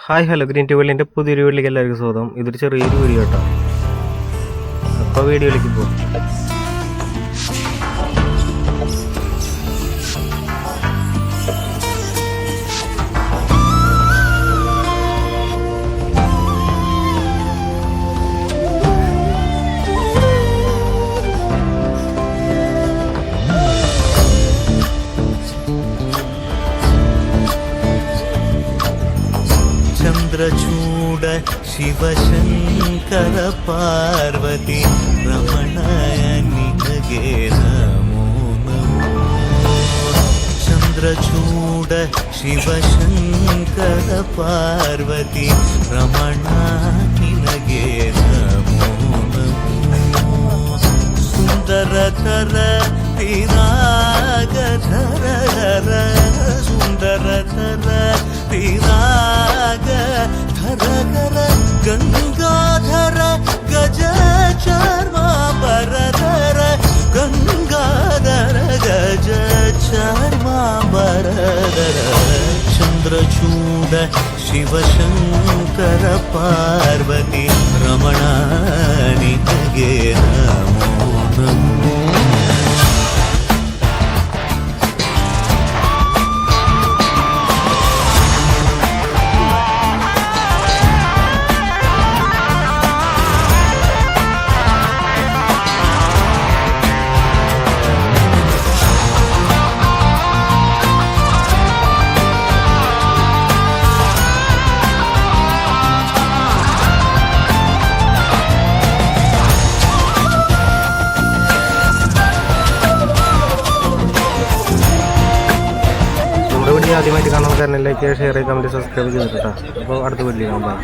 Hi hello green ട്യൂബിളിന്റെ പുതിയൊരു വീട്ടിലേക്ക് എല്ലാവർക്കും സ്വാഗതം. ഇതൊരു ചെറിയൊരു വീഡിയോ കേട്ടോ. അപ്പോൾ വീഡിയോയിലേക്ക് പോകും. चन्द्रचूड शिवशङ्कर पार्वती रमणय निगे नमो नमो चन्द्रचूड शिवशङ्कर पार्वती रमणानिनगे नमो नमो सुन्दरतर तिरागधर सुन्दरतर तिरा ஹரஹர கங்காதர கஜ சர்மா பரதர கங்காதர கஜ சர்மா பரதர சந்திரச்சூட சிவசங்கர பார்வதி ആദ്യമായിട്ട് കാണുന്ന ചാനലിലേക്ക് ഷെയർ ചെയ്യുക കമന്റ് സബ്സ്ക്രൈബ് ചെയ്തിട്ടാണ് അപ്പോൾ അടുത്ത വീഡിയോ കാണാം.